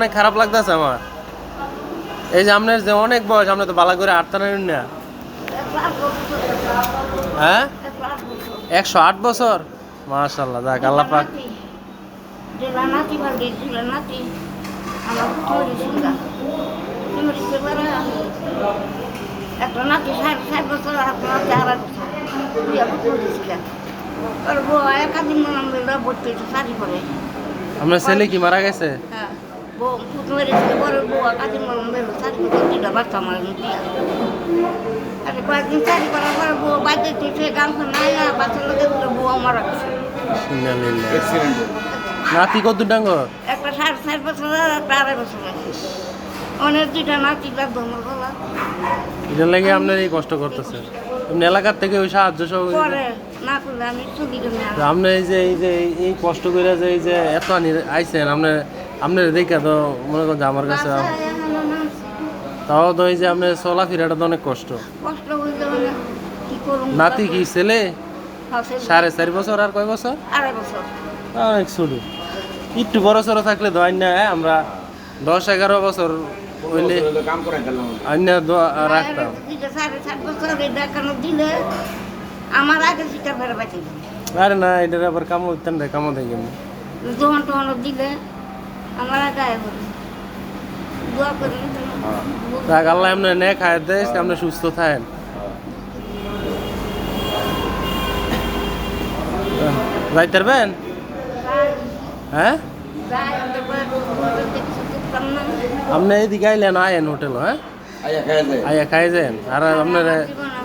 অনেক খারাপ লাগতেছে আমার। এই যে আপনার যে অনেক বয়স আপনি তো বালা করে আটটা নেন না। হ্যাঁ? একশো আট বছর? মাশাল্লাহ যাক আল্লাহ পাক. একটা নাতি ষাট ষাট বছর আপনার ছেলে কি মারা গেছে? হ্যাঁ। বউ পুত মেরেছিল বড় বউ বাচ্চা আমার দিয়া আর কয়েকদিন শাড়ি করার পরে বউ বাড়িতে গামছা নাই আর বাচ্চা লোকের বউ আমার রাখছে নাতি কত ডাঙ্গর একটা সাড়ে চার বছর আর একটা আড়াই বছর অনেক দুইটা নাতি আমার এটার লাগে আপনার এই কষ্ট করতেছে। এলাকার থেকে ওই সাহায্য সহযোগিতা পরে না করলে আমি চুরি করে তো আপনি এই যে এই যে এই- এই কষ্ট করে যে এই যে এত আনি আইছেন আপনি আপনার দেখে তো মনে করেন যে আমার কাছে তাও তো এই যে আপনার চলাফেরাটা তো অনেক কষ্ট। মানে নাতি কি ছেলে? সাড়ে চার বছর আর কয় বছর? অনেক ছোট। একটু বড় সড়ো থাকলে তো অন্য আমরা দশ এগারো বছর হইলে অন্য রাখতাম। দেখানো আমার আগে সেটা আরে না এটার আবার কামো উঠতেন রে কামো দেখি যখন তখন দিলে আমার আয় দোয়া করি যাক আল্লাহ এমনি নে খায় দেয় আপনি সুস্থ থাকেন। যাইতে পারবেন হ্যাঁ। যাই আমাদের কিছু করতাম না আপনি এইদিকে আইলেন আয়েন হোটেল হ্যাঁ? আইয়া খাই যান আর আপনার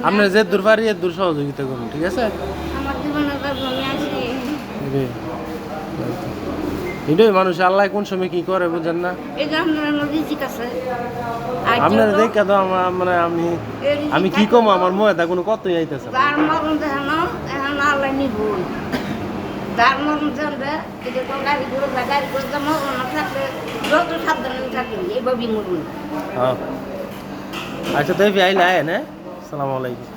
আপনার যে দূর পারি দূর সহযোগিতা করুন ঠিক আছে? আমার জীবনে আমি আছি জি। এটাই মানুষ আল্লাহ কোন সময় কি করে বুঝেন না? আপনার দেখে তো আমার মানে আমি আমি কি কম? আমার তা কোনো কতই আইতেছে না। না হ্যাঁ। আচ্ছা তো আইলে আয়েন হ্যাঁ? সালাম আলাইকুম।